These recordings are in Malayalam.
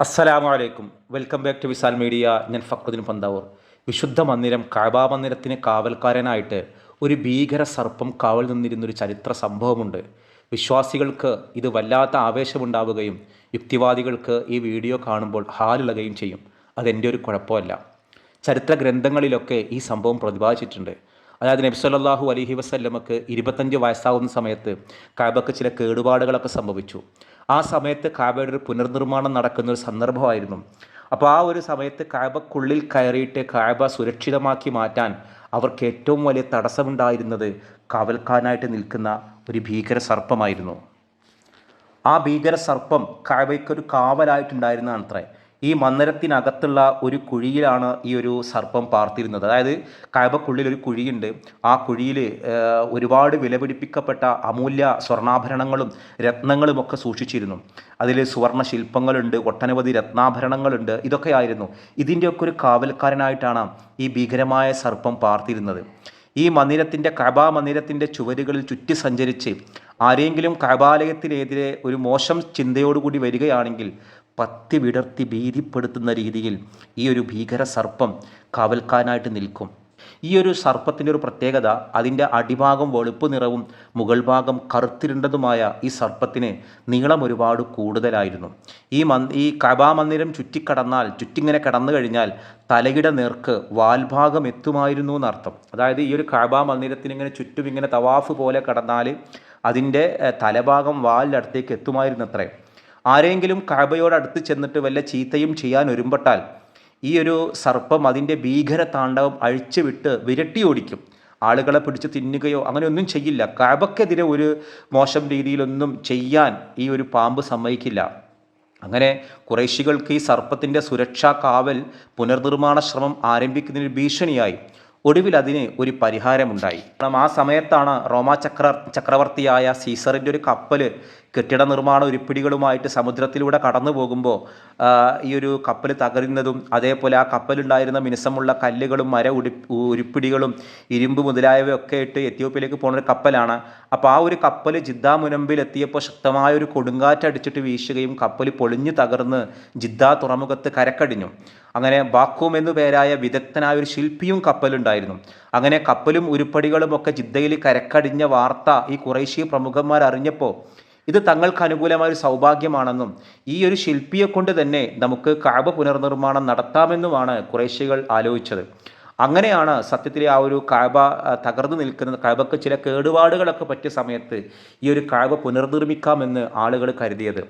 അസ്സലാമു അലൈക്കും welcome back to Visal media. ഞാൻ ഫക്രുദ്ദീൻ പന്താവൂർ. വിശുദ്ധ മന്ദിരം കാബാ മന്ദിരത്തിന് കാവൽക്കാരനായിട്ട് ഒരു ഭീകര സർപ്പം കാവൽ നിന്നിരുന്നൊരു ചരിത്ര സംഭവമുണ്ട്. വിശ്വാസികൾക്ക് ഇത് വല്ലാത്ത ആവേശമുണ്ടാവുകയും യുക്തിവാദികൾക്ക് ഈ വീഡിയോ കാണുമ്പോൾ ഹാലിളകുകയും ചെയ്യും. അതെന്റെ ഒരു കുഴപ്പമല്ല. ചരിത്ര ഗ്രന്ഥങ്ങളിലൊക്കെ ഈ സംഭവം പ്രതിപാദിച്ചിട്ടുണ്ട്. അതായത് നബ്സല്ലാഹു അലഹി വസ്ല്ലമക്ക് ഇരുപത്തഞ്ച് വയസ്സാവുന്ന സമയത്ത് കാബക്ക് ചില കേടുപാടുകളൊക്കെ സംഭവിച്ചു. ആ സമയത്ത് കാബയുടെ ഒരു പുനർനിർമ്മാണം നടക്കുന്ന ഒരു സന്ദർഭമായിരുന്നു. അപ്പോൾ ആ ഒരു സമയത്ത് കാബക്കുള്ളിൽ കയറിയിട്ട് കാബ സുരക്ഷിതമാക്കി മാറ്റാൻ അവർക്ക് ഏറ്റവും വലിയ തടസ്സമുണ്ടായിരുന്നത് കാവൽക്കാനായിട്ട് നിൽക്കുന്ന ഒരു ഭീകര സർപ്പമായിരുന്നു. ആ ഭീകര സർപ്പം കാബയ്ക്കൊരു കാവലായിട്ടുണ്ടായിരുന്നതാണ് അത്രേ ഈ മന്ദിരത്തിനകത്തുള്ള ഒരു കുഴിയിലാണ് ഈ ഒരു സർപ്പം പാർത്തിരുന്നത്. അതായത് കാബക്കുള്ളിൽ ഒരു കുഴിയുണ്ട്. ആ കുഴിയിൽ ഒരുപാട് വിലപിടിപ്പിക്കപ്പെട്ട അമൂല്യ സ്വർണാഭരണങ്ങളും രത്നങ്ങളും ഒക്കെ സൂക്ഷിച്ചിരുന്നു. അതിൽ സുവർണ ശില്പങ്ങളുണ്ട് ഒട്ടനവധി രത്നാഭരണങ്ങളുണ്ട്. ഇതൊക്കെയായിരുന്നു. ഇതിന്റെയൊക്കെ ഒരു കാവൽക്കാരനായിട്ടാണ് ഈ ഭീകരമായ സർപ്പം പാർത്തിരുന്നത്. ഈ മന്ദിരത്തിന്റെ കബ മന്ദിരത്തിന്റെ ചുവരുകളിൽ ചുറ്റി സഞ്ചരിച്ച് ആരെങ്കിലും കബാലയത്തിനെതിരെ ഒരു മോശം ചിന്തയോടുകൂടി വരികയാണെങ്കിൽ പത്തി വിടർത്തി ഭീതിപ്പെടുത്തുന്ന രീതിയിൽ ഈ ഒരു ഭീകര സർപ്പം കാവൽക്കാനായിട്ട് നിൽക്കും. ഈ ഒരു സർപ്പത്തിന്റെ ഒരു പ്രത്യേകത അതിന്റെ അടിഭാഗം വെളുപ്പ് നിറവും മുകൾ ഭാഗം കറുത്തിരുണ്ടതുമായ ഈ സർപ്പത്തിന് നീളം ഒരുപാട് കൂടുതലായിരുന്നു. ഈ മന് ഈ കബാ മന്ദിരം ചുറ്റിക്കടന്നാൽ ചുറ്റിങ്ങനെ കടന്നു കഴിഞ്ഞാൽ തലയുടെ നേർക്ക് വാൽഭാഗം എത്തുമായിരുന്നു എന്നർത്ഥം. അതായത് ഈ ഒരു കബാ മന്ദിരത്തിന് ഇങ്ങനെ ചുറ്റും ഇങ്ങനെ തവാഫ് പോലെ കടന്നാൽ അതിന്റെ തലഭാഗം വാലിന്റെ അടുത്തേക്ക് എത്തുമായിരുന്നത്രേ. ആരെങ്കിലും കഴബയോട് അടുത്ത് ചെന്നിട്ട് വല്ല ചീത്തയും ചെയ്യാൻ ഒരുമ്പെട്ടാൽ ഈ ഒരു സർപ്പം അതിന്റെ ഭീകര താണ്ഡവം അഴിച്ചുവിട്ട് വിരട്ടി ഓടിക്കും. ആളുകളെ പിടിച്ച് തിന്നുകയോ അങ്ങനെയൊന്നും ചെയ്യില്ല. കഴബക്കെതിരെ ഒരു മോശം രീതിയിലൊന്നും ചെയ്യാൻ ഈ ഒരു പാമ്പ് സമ്മതിക്കില്ല. അങ്ങനെ കുറേശികൾക്ക് ഈ സർപ്പത്തിന്റെ സുരക്ഷാ കാവൽ പുനർനിർമ്മാണ ശ്രമം ആരംഭിക്കുന്നതിന് ഭീഷണിയായി. ഒടുവിൽ അതിന് ഒരു പരിഹാരമുണ്ടായി. കാരണം ആ സമയത്താണ് റോമാ ചക്ര ചക്രവർത്തിയായ സീസറിന്റെ ഒരു കപ്പൽ കെട്ടിട നിർമ്മാണ ഉരുപ്പിടികളുമായിട്ട് സമുദ്രത്തിലൂടെ കടന്നു പോകുമ്പോൾ ഈ ഒരു കപ്പൽ തകരുന്നതും അതേപോലെ ആ കപ്പലുണ്ടായിരുന്ന മിനുസമുള്ള കല്ലുകളും മര ഉടി ഉരുപ്പിടികളും ഇരുമ്പ് മുതലായവയൊക്കെ ഇട്ട് എത്യോപ്യയിലേക്ക് പോകുന്ന ഒരു കപ്പലാണ്. അപ്പോൾ ആ ഒരു കപ്പൽ ജിദ്ദ മുനമ്പിൽ എത്തിയപ്പോൾ ശക്തമായ ഒരു കൊടുങ്കാറ്റ് അടിച്ചിട്ട് വീശുകയും കപ്പൽ പൊളിഞ്ഞു തകർന്ന് ജിദ്ദ തുറമുഖത്ത് കരക്കടിഞ്ഞു. അങ്ങനെ ബാക്കൂം എന്നു പേരായ വിദഗ്ധനായ ഒരു ശില്പിയും കപ്പലുണ്ടായിരുന്നു അങ്ങനെ കപ്പലും ഉരുപ്പടികളും ഒക്കെ ജിദ്ദയിൽ കരക്കടിഞ്ഞ വാർത്ത ഈ കുറേശ്ശി പ്രമുഖന്മാർ അറിഞ്ഞപ്പോൾ ഇത് തങ്ങൾക്ക് അനുകൂലമായ ഒരു സൗഭാഗ്യമാണെന്നും ഈ ഒരു ശില്പിയെ കൊണ്ട് തന്നെ നമുക്ക് കാബ പുനർനിർമ്മാണം നടത്താമെന്നുമാണ് കുറേശ്ശികൾ ആലോചിച്ചത്. അങ്ങനെയാണ് സത്യത്തിൽ ആ ഒരു കാബ തകർന്നു നിൽക്കുന്ന കാബക്ക് ചില കേടുപാടുകളൊക്കെ പറ്റിയ സമയത്ത് ഈ ഒരു കാബ പുനർനിർമ്മിക്കാമെന്ന് ആളുകൾ കരുതിയത്.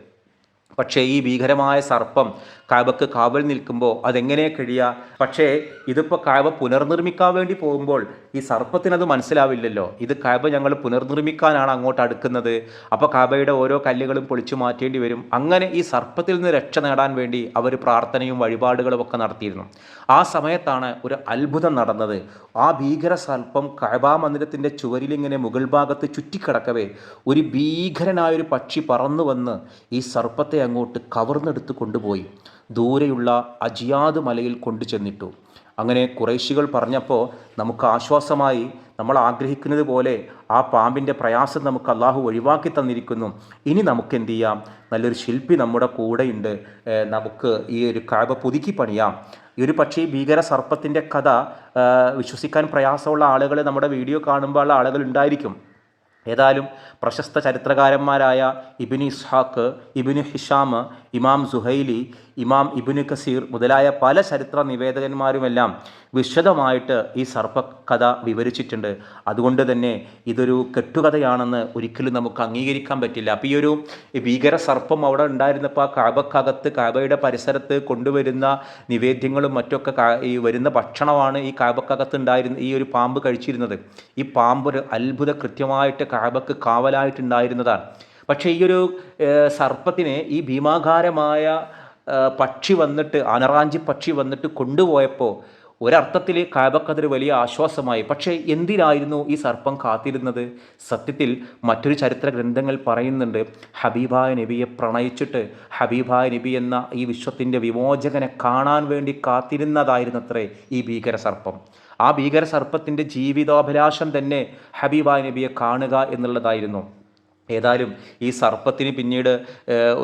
പക്ഷേ ഈ ഭീകരമായ സർപ്പം കാബക്ക് കാവൽ നിൽക്കുമ്പോൾ അതെങ്ങനെ കഴിയുക പക്ഷേ ഇതിപ്പോൾ കാബ പുനർനിർമ്മിക്കാൻ വേണ്ടി പോകുമ്പോൾ ഈ സർപ്പത്തിനത് മനസ്സിലാവില്ലല്ലോ. ഇത് കാബ ഞങ്ങൾ പുനർനിർമ്മിക്കാനാണ് അങ്ങോട്ട് അടുക്കുന്നത്. അപ്പോൾ കാബയുടെ ഓരോ കല്ലുകളും പൊളിച്ചു മാറ്റേണ്ടി വരും. അങ്ങനെ ഈ സർപ്പത്തിൽ നിന്ന് രക്ഷ നേടാൻ വേണ്ടി അവർ പ്രാർത്ഥനയും വഴിപാടുകളും ഒക്കെ നടത്തിയിരുന്നു. ആ സമയത്താണ് ഒരു അത്ഭുതം നടന്നത്. ആ ഭീകര സർപ്പം കാബാ മന്ദിരത്തിന്റെ ചുവരിലിങ്ങനെ മുകൾ ഭാഗത്ത് ചുറ്റിക്കിടക്കവേ ഒരു ഭീകരനായൊരു പക്ഷി പറന്നു വന്ന് ഈ സർപ്പത്തെ അങ്ങോട്ട് കവർന്നെടുത്ത് കൊണ്ടുപോയി ദൂരെയുള്ള അജിയാദ് മലയിൽ കൊണ്ടു ചെന്നിട്ടു. അങ്ങനെ കുറേശികൾ പറഞ്ഞപ്പോൾ നമുക്ക് ആശ്വാസമായി നമ്മൾ ആഗ്രഹിക്കുന്നത് പോലെ ആ പാമ്പിന്റെ പ്രയാസം നമുക്ക് അള്ളാഹു ഒഴിവാക്കി തന്നിരിക്കുന്നു. ഇനി നമുക്ക് എന്ത് ചെയ്യാം? നല്ലൊരു ശില്പി നമ്മുടെ കൂടെയുണ്ട്. നമുക്ക് ഈ ഒരു കഴവ പുതുക്കി പണിയാം. ഈ ഒരു പക്ഷേ ഭീകര സർപ്പത്തിന്റെ കഥ വിശ്വസിക്കാൻ പ്രയാസമുള്ള ആളുകൾ നമ്മുടെ വീഡിയോ കാണുമ്പോൾ ആളുകൾ ഉണ്ടായിരിക്കും. ഏതായാലും പ്രശസ്ത ചരിത്രകാരന്മാരായ ഇബിന് ഇസ്ഹാഖ് ഇബിന് ഹിഷാം ഇമാം സുഹൈലി ഇമാം ഇബിന് കസീർ മുതലായ പല ചരിത്ര നിവേദകന്മാരുമെല്ലാം വിശദമായിട്ട് ഈ സർപ്പകഥ വിവരിച്ചിട്ടുണ്ട്. അതുകൊണ്ട് തന്നെ ഇതൊരു കെട്ടുകഥയാണെന്ന് ഒരിക്കലും നമുക്ക് അംഗീകരിക്കാൻ പറ്റില്ല. അപ്പോൾ ഈ ഒരു ഭീകര സർപ്പം അവിടെ ഉണ്ടായിരുന്നപ്പോൾ ആ കാബക്കകത്ത് കാബയുടെ പരിസരത്ത് കൊണ്ടുവരുന്ന നിവേദ്യങ്ങളും മറ്റൊക്കെ ഈ വരുന്ന ഭക്ഷണമാണ് ഈ കാബക്കകത്ത് ഉണ്ടായിരുന്ന ഈ ഒരു പാമ്പ് കഴിച്ചിരുന്നത്. ഈ പാമ്പ് ഒരു അത്ഭുത കൃത്യമായിട്ട് കാബക്ക് കാവലായിട്ടുണ്ടായിരുന്നതാണ്. പക്ഷേ ഈ ഒരു സർപ്പത്തിനെ ഈ ഭീമാകാരമായ പക്ഷി വന്നിട്ട് അനറാഞ്ചി പക്ഷി വന്നിട്ട് കൊണ്ടുപോയപ്പോൾ ഒരർത്ഥത്തിൽ കാബക്കതിന് വലിയ ആശ്വാസമായി. പക്ഷേ എന്തിനായിരുന്നു ഈ സർപ്പം കാത്തിരുന്നത്? സത്യത്തിൽ മറ്റൊരു ചരിത്ര ഗ്രന്ഥങ്ങൾ പറയുന്നുണ്ട് ഹബീബായ നബിയെ പ്രണയിച്ചിട്ട് ഹബീബായ നബി എന്ന ഈ വിശ്വത്തിന്റെ വിമോചകനെ കാണാൻ വേണ്ടി കാത്തിരുന്നതായിരുന്നത്രേ ഈ ഭീകര സർപ്പം. ആ ഭീകര സർപ്പത്തിന്റെ ജീവിതാഭിലാഷം തന്നെ ഹബീബായ നബിയെ കാണുക എന്നുള്ളതായിരുന്നു. ഏതായാലും ഈ സർപ്പത്തിന് പിന്നീട്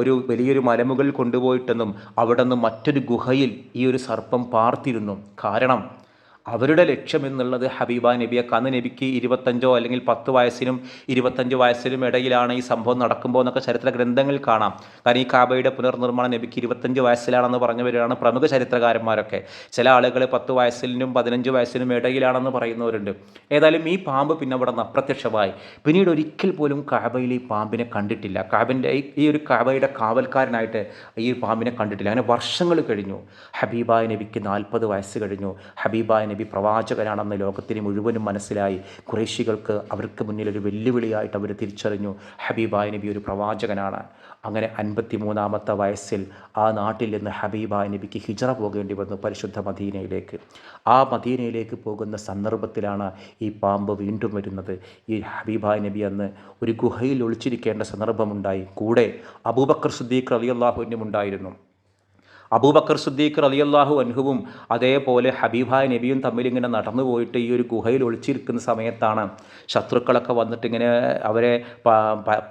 ഒരു വലിയൊരു മലമുകളിൽ കൊണ്ടുപോയിട്ടെന്നും അവിടെ നിന്ന് മറ്റൊരു ഗുഹയിൽ ഈ ഒരു സർപ്പം പാർത്തിരുന്നു. കാരണം അവരുടെ ലക്ഷ്യം എന്നുള്ളത് ഹബീബ നബിയെ കന്ന് നബിക്ക് ഇരുപത്തഞ്ചോ അല്ലെങ്കിൽ പത്ത് വയസ്സിനും ഇരുപത്തഞ്ച് വയസ്സിനും ഇടയിലാണ് ഈ സംഭവം നടക്കുമ്പോൾ എന്നൊക്കെ ചരിത്ര ഗ്രന്ഥങ്ങളിൽ കാണാം. കാരണം ഈ കാബയുടെ പുനർനിർമ്മാണം നബിക്ക് ഇരുപത്തഞ്ച് വയസ്സിലാണെന്ന് പറഞ്ഞവരാണ് പ്രമുഖ ചരിത്രകാരന്മാരൊക്കെ. ചില ആളുകൾ പത്ത് വയസ്സിനും പതിനഞ്ച് വയസ്സിനും ഇടയിലാണെന്ന് പറയുന്നവരുണ്ട്. ഏതായാലും ഈ പാമ്പ് പിന്നെ അവിടെ നിന്ന് അപ്രത്യക്ഷമായി. പിന്നീട് ഒരിക്കൽ പോലും കാബയിൽ ഈ പാമ്പിനെ കണ്ടിട്ടില്ല. കാബിന്റെ ഈ- ഒരു കാബയുടെ കാവൽക്കാരനായിട്ട് ഈ പാമ്പിനെ കണ്ടിട്ടില്ല. അങ്ങനെ വർഷങ്ങൾ കഴിഞ്ഞു. ഹബീബായ നബിക്ക് നാൽപ്പത് വയസ്സ് കഴിഞ്ഞു. ഹബീബായ നബി പ്രവാചകനാണെന്ന് ലോകത്തിന് മുഴുവനും മനസ്സിലായി. കുറേശികൾക്ക് അവർക്ക് മുന്നിൽ ഒരു വെല്ലുവിളിയായിട്ട് അവർ തിരിച്ചറിഞ്ഞു. ഹബീബായ നബി ഒരു പ്രവാചകനാണ്. അങ്ങനെ അൻപത്തി മൂന്നാമത്തെ വയസ്സിൽ ആ നാട്ടിൽ നിന്ന് ഹബീബായ നബിക്ക് ഹിജറ പോകേണ്ടി വന്നു പരിശുദ്ധ മദീനയിലേക്ക്. ആ മദീനയിലേക്ക് പോകുന്ന സന്ദർഭത്തിലാണ് ഈ പാമ്പ് വീണ്ടും വരുന്നത്. ഈ ഹബീബായ നബി അന്ന് ഒരു ഗുഹയിൽ ഒളിച്ചിരിക്കേണ്ട സന്ദർഭമുണ്ടായി. കൂടെ അബൂബക്കർ സുദ്ദീഖ് റളിയല്ലാഹുവിനും ഉണ്ടായിരുന്നു. അബൂബക്കർ സുദ്ദീഖ് റളിയല്ലാഹു അൻഹുവും അതേപോലെ ഹബീബായ നബിയും തമ്മിൽ ഇങ്ങനെ നടന്നു പോയിട്ട് ഈ ഒരു ഗുഹയിൽ ഒളിച്ചിരിക്കുന്ന സമയത്താണ് ശത്രുക്കളൊക്കെ വന്നിട്ട് ഇങ്ങനെ അവരെ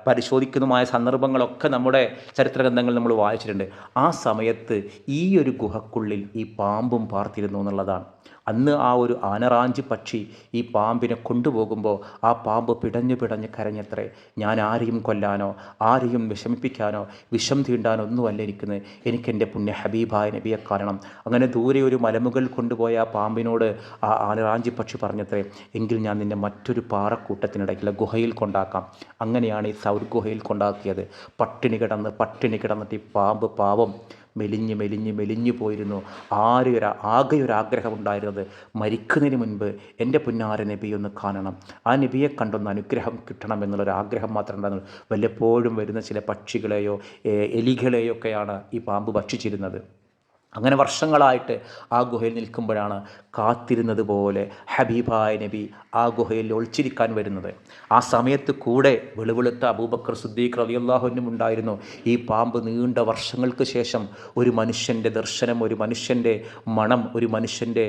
പരിശോധിക്കുന്നതുമായ സന്ദർഭങ്ങളൊക്കെ നമ്മുടെ ചരിത്ര ഗ്രന്ഥങ്ങൾ നമ്മൾ വായിച്ചിട്ടുണ്ട്. ആ സമയത്ത് ഈ ഒരു ഗുഹക്കുള്ളിൽ ഈ പാമ്പും പാർത്തിരുന്നു എന്നുള്ളതാണ്. അന്ന് ആ ഒരു ആനറാഞ്ചി പക്ഷി ഈ പാമ്പിനെ കൊണ്ടുപോകുമ്പോൾ ആ പാമ്പ് പിടഞ്ഞു പിടഞ്ഞ് കരഞ്ഞത്രേ ഞാൻ ആരെയും കൊല്ലാനോ ആരെയും വിഷമിപ്പിക്കാനോ വിഷം തീണ്ടാനോ ഒന്നുമല്ല ഇരിക്കുന്നത് എനിക്കെന്റെ പുണ്യ ഹബീബായ നബിയെ കാരണം അങ്ങനെ ദൂരെ ഒരു മലമുകൾ കൊണ്ടുപോയ ആ പാമ്പിനോട് ആ ആനറാഞ്ചി പക്ഷി പറഞ്ഞത്രേ എങ്കിൽ ഞാൻ നിന്നെ മറ്റൊരു പാറക്കൂട്ടത്തിനിടയ്ക്കുള്ള ഗുഹയിൽ കൊണ്ടാക്കാം. അങ്ങനെയാണ് ഈ സൗർ ഗുഹയിൽ കൊണ്ടാക്കിയത്. പട്ടിണി കിടന്ന് പട്ടിണി കിടന്നിട്ട് ഈ പാമ്പ് പാവം മെലിഞ്ഞ് മെലിഞ്ഞ് മെലിഞ്ഞു പോയിരുന്നു. ആരെ ഒരു ആകെ ഒരു ആഗ്രഹമുണ്ടായിരുന്നത് മരിക്കുന്നതിന് മുൻപ് എന്റെ പുന്നാര നബി ഒന്ന് കാണണം. ആ നബിയെ കണ്ടൊന്ന് അനുഗ്രഹം കിട്ടണം എന്നുള്ളൊരു ആഗ്രഹം മാത്രം ഉണ്ടായിരുന്നു. വല്ലപ്പോഴും വരുന്ന ചില പക്ഷികളെയോ എലികളെയോ ഒക്കെയാണ് ഈ പാമ്പ് ഭക്ഷിച്ചിരുന്നത്. അങ്ങനെ വർഷങ്ങളായിട്ട് ആ ഗുഹയിൽ നിൽക്കുമ്പോഴാണ് കാത്തിരുന്നത് പോലെ ഹബീബായ നബി ആ ഗുഹയിൽ ഒളിച്ചിരിക്കാൻ വരുന്നത്. ആ സമയത്ത് കൂടെ വെളുവെളുത്ത അബൂബക്കർ സുദ്ദീഖ് റളിയല്ലാഹുവിനും ഉണ്ടായിരുന്നു. ഈ പാമ്പ് നീണ്ട വർഷങ്ങൾക്ക് ശേഷം ഒരു മനുഷ്യന്റെ ദർശനം ഒരു മനുഷ്യന്റെ മണം ഒരു മനുഷ്യന്റെ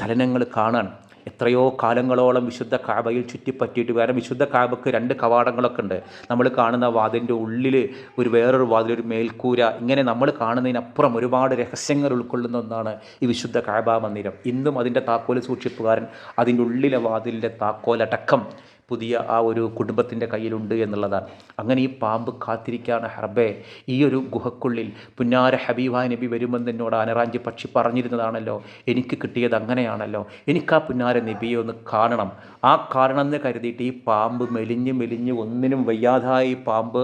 ചലനങ്ങൾ കാണാൻ എത്രയോ കാലങ്ങളോളം വിശുദ്ധ കാബയിൽ ചുറ്റിപ്പറ്റിയിട്ട് വേറെ വിശുദ്ധ കാബക്ക് രണ്ട് കവാടങ്ങളൊക്കെ ഉണ്ട്. നമ്മൾ കാണുന്ന വാതിലിന്റെ ഉള്ളിൽ ഒരു വേറൊരു വാതിൽ ഒരു മേൽക്കൂര ഇങ്ങനെ നമ്മൾ കാണുന്നതിനപ്പുറം ഒരുപാട് രഹസ്യങ്ങൾ ഉൾക്കൊള്ളുന്ന ഒന്നാണ് ഈ വിശുദ്ധ കാബ മന്ദിരം. ഇന്നും അതിന്റെ താക്കോൽ സൂക്ഷിപ്പുകാരൻ അതിന്റെ ഉള്ളിലെ വാതിലിന്റെ താക്കോലടക്കം പുതിയ ആ ഒരു കുടുംബത്തിന്റെ കയ്യിലുണ്ട് എന്നുള്ളതാണ്. അങ്ങനെ ഈ പാമ്പ് കാത്തിരിക്കുകയാണ് ഹർബേ. ഈ ഒരു ഗുഹക്കുള്ളിൽ പുന്നാര ഹബീബ നബി വരുമെന്ന് എന്നോട് അനറാഞ്ചി പക്ഷി പറഞ്ഞിരുന്നതാണല്ലോ. എനിക്ക് കിട്ടിയത് അങ്ങനെയാണല്ലോ. എനിക്ക് ആ പുന്നാര നബിയെ ഒന്ന് കാണണം. ആ കാണണം എന്ന് കരുതിയിട്ട് ഈ പാമ്പ് മെലിഞ്ഞ് മെലിഞ്ഞ് ഒന്നിനും വയ്യാതായി പാമ്പ്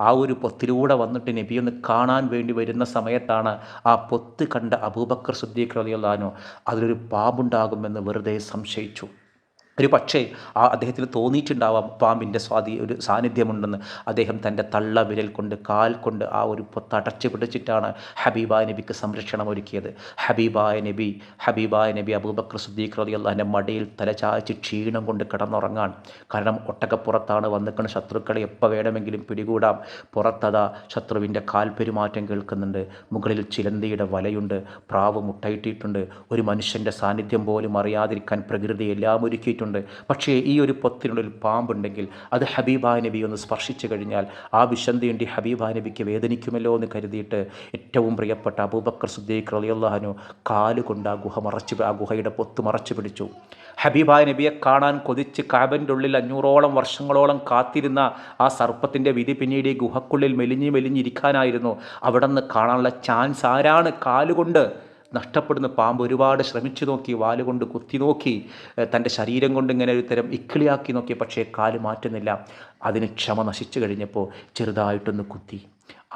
ആ ഒരു പൊത്തിലൂടെ വന്നിട്ട് നബി ഒന്ന് കാണാൻ വേണ്ടി വരുന്ന സമയത്താണ് ആ പൊത്ത് കണ്ട അബൂബക്കർ സുദ്ദീഖ് റളിയല്ലാഹു അതിലൊരു പാമ്പുണ്ടാകുമെന്ന് വെറുതെ സംശയിച്ചു. ഒരു പക്ഷേ ആ അദ്ദേഹത്തിന് തോന്നിയിട്ടുണ്ടാവാം പാമ്പിന്റെ സ്വാധീ ഒരു സാന്നിധ്യമുണ്ടെന്ന്. അദ്ദേഹം തന്റെ തള്ള വിരൽ കൊണ്ട് കാൽ കൊണ്ട് ആ ഒരു പൊത്തടച്ച് പിടിച്ചിട്ടാണ് ഹബീബായ നബിക്ക് സംരക്ഷണം ഒരുക്കിയത്. ഹബീബായ നബി ഹബീബായ നബി അബൂബക്കർ സുദ്ദീഖ് റളിയല്ലാഹുവിന്റെ മടിയിൽ തലചായ്ച്ച് ക്ഷീണം കൊണ്ട് കിടന്നുറങ്ങാൻ. കാരണം ഒട്ടകപ്പുറത്താണ് വന്നിക്കുന്ന ശത്രുക്കളെ എപ്പോൾ വേണമെങ്കിലും പിടികൂടാം. പുറത്തതാ ശത്രുവിന്റെ കാൽപെരുമാറ്റം കേൾക്കുന്നുണ്ട്. മുകളിൽ ചിലന്തിയുടെ വലയുണ്ട്. പ്രാവ് മുട്ടയിട്ടിട്ടുണ്ട്. ഒരു മനുഷ്യന്റെ സാന്നിധ്യം പോലും അറിയാതിരിക്കാൻ പ്രകൃതി എല്ലാം ഒരുക്കിയിട്ടുണ്ട്. പക്ഷേ ഈ ഒരു പൊത്തിനുള്ളിൽ പാമ്പുണ്ടെങ്കിൽ അത് ഹബീബാ നബി ഒന്ന് സ്പർശിച്ചു കഴിഞ്ഞാൽ ആ വിശന്തിയുണ്ടി ഹബീബാ നബിക്ക് വേദനിക്കുമല്ലോ എന്ന് കരുതിയിട്ട് ഏറ്റവും പ്രിയപ്പെട്ട അബൂബക്കർ സുദ്ദീഖ് റളിയല്ലാഹു കാലുകൊണ്ട് ആ ഗുഹ മറച്ചു ആ ഗുഹയുടെ പൊത്ത് മറച്ചു പിടിച്ചു. ഹബീബായ നബിയെ കാണാൻ കൊതിച്ച് കാബന്റെ ഉള്ളിൽ അഞ്ഞൂറോളം വർഷങ്ങളോളം കാത്തിരുന്ന ആ സർപ്പത്തിന്റെ വിധി പിന്നീട് ഈ ഗുഹക്കുള്ളിൽ മെലിഞ്ഞ് മെലിഞ്ഞിരിക്കാനായിരുന്നു. അവിടെ നിന്ന് കാണാനുള്ള ചാൻസ് ആരാണ്? കാലുകൊണ്ട് നഷ്ടപ്പെടുന്ന പാമ്പ് ഒരുപാട് ശ്രമിച്ചു നോക്കി വാലുകൊണ്ട് കുത്തി നോക്കി തന്റെ ശരീരം കൊണ്ട് ഇങ്ങനെ ഒരു തരം ഇക്കിളിയാക്കി നോക്കി പക്ഷേ കാൽ മാറ്റുന്നില്ല. അതിന് ക്ഷമ നശിച്ചു കഴിഞ്ഞപ്പോൾ ചെറുതായിട്ടൊന്ന് കുത്തി.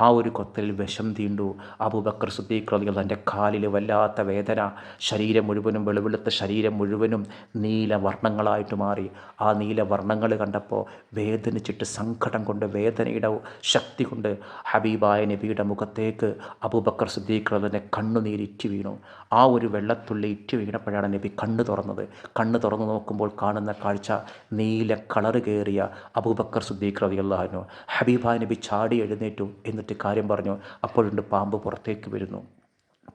ആ ഒരു കൊത്തലിൽ വിഷം തീണ്ടു. അബൂബക്കർ സുദ്ദീഖ് റളിയല്ലാഹു തന്റെ കാലിൽ വല്ലാത്ത വേദന. ശരീരം മുഴുവനും വെളുവെളുത്ത ശരീരം മുഴുവനും നീലവർണങ്ങളായിട്ട് മാറി. ആ നീലവർണങ്ങൾ കണ്ടപ്പോൾ വേദനിച്ചിട്ട് സങ്കടം കൊണ്ട് വേദനയുടെ ശക്തി കൊണ്ട് ഹബീബായ നബിയുടെ മുഖത്തേക്ക് അബൂബക്കർ സുദ്ദീഖ് റളിയല്ലാഹുവിന്റെ കണ്ണുനീര് ഇറ്റ് വീണു. ആ ഒരു വെള്ളത്തുള്ളി ഇറ്റ് വീണപ്പോഴാണ് നബി കണ്ണ് തുറന്നത്. കണ്ണ് തുറന്നു നോക്കുമ്പോൾ കാണുന്ന കാഴ്ച നീല കളറ് കയറിയ അബൂബക്കർ സുദ്ദീഖ് റളിയല്ലാഹു ഹബീബായ നബി ചാടി എഴുന്നേറ്റു. എന്നിട്ട് കാര്യം പറഞ്ഞു. അപ്പോഴുണ്ട് പാമ്പ് പുറത്തേക്ക് വരുന്നു.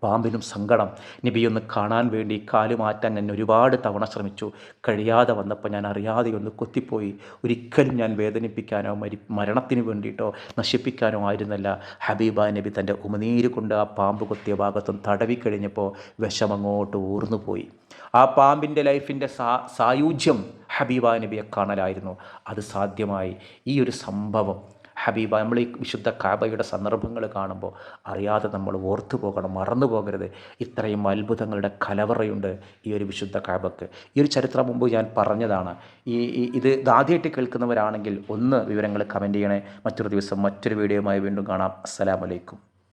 പാമ്പിനും സങ്കടം. നബിയൊന്ന് കാണാൻ വേണ്ടി കാൽ മാറ്റാൻ ഞാൻ ഒരുപാട് തവണ ശ്രമിച്ചു. കഴിയാതെ വന്നപ്പോൾ ഞാൻ അറിയാതെ ഒന്ന് കൊത്തിപ്പോയി. ഒരിക്കലും ഞാൻ വേദനിപ്പിക്കാനോ മരി മരണത്തിന് വേണ്ടിയിട്ടോ നശിപ്പിക്കാനോ ആയിരുന്നല്ല. ഹബീബ നബി തന്റെ ഉമനീര് കൊണ്ട് ആ പാമ്പ് കൊത്തിയ ഭാഗത്തും തടവിക്കഴിഞ്ഞപ്പോൾ വിഷമങ്ങോട്ട് ഊർന്നു പോയി. ആ പാമ്പിന്റെ ലൈഫിന്റെ സാ സായുജ്യം ഹബീബ നബിയെ കാണലായിരുന്നു. അത് സാധ്യമായി. ഈ ഒരു സംഭവം ഹബീബ നമ്മൾ ഈ വിശുദ്ധ കാബയുടെ സന്ദർഭങ്ങൾ കാണുമ്പോൾ അറിയാതെ നമ്മൾ ഓർത്തു പോകണം മറന്നു പോകരുത്. ഇത്രയും അത്ഭുതങ്ങളുടെ കലവറയുണ്ട് ഈ ഒരു വിശുദ്ധ കാബക്ക്. ഈ ഒരു ചരിത്രം മുമ്പ് ഞാൻ പറഞ്ഞതാണ്. ഈ ഇത് ആദ്യമായിട്ട് കേൾക്കുന്നവരാണെങ്കിൽ ഒന്ന് വിവരങ്ങൾ കമന്റ് ചെയ്യണേ. മറ്റൊരു ദിവസം മറ്റൊരു വീഡിയോയുമായി വീണ്ടും കാണാം. അസ്സലാമലൈക്കും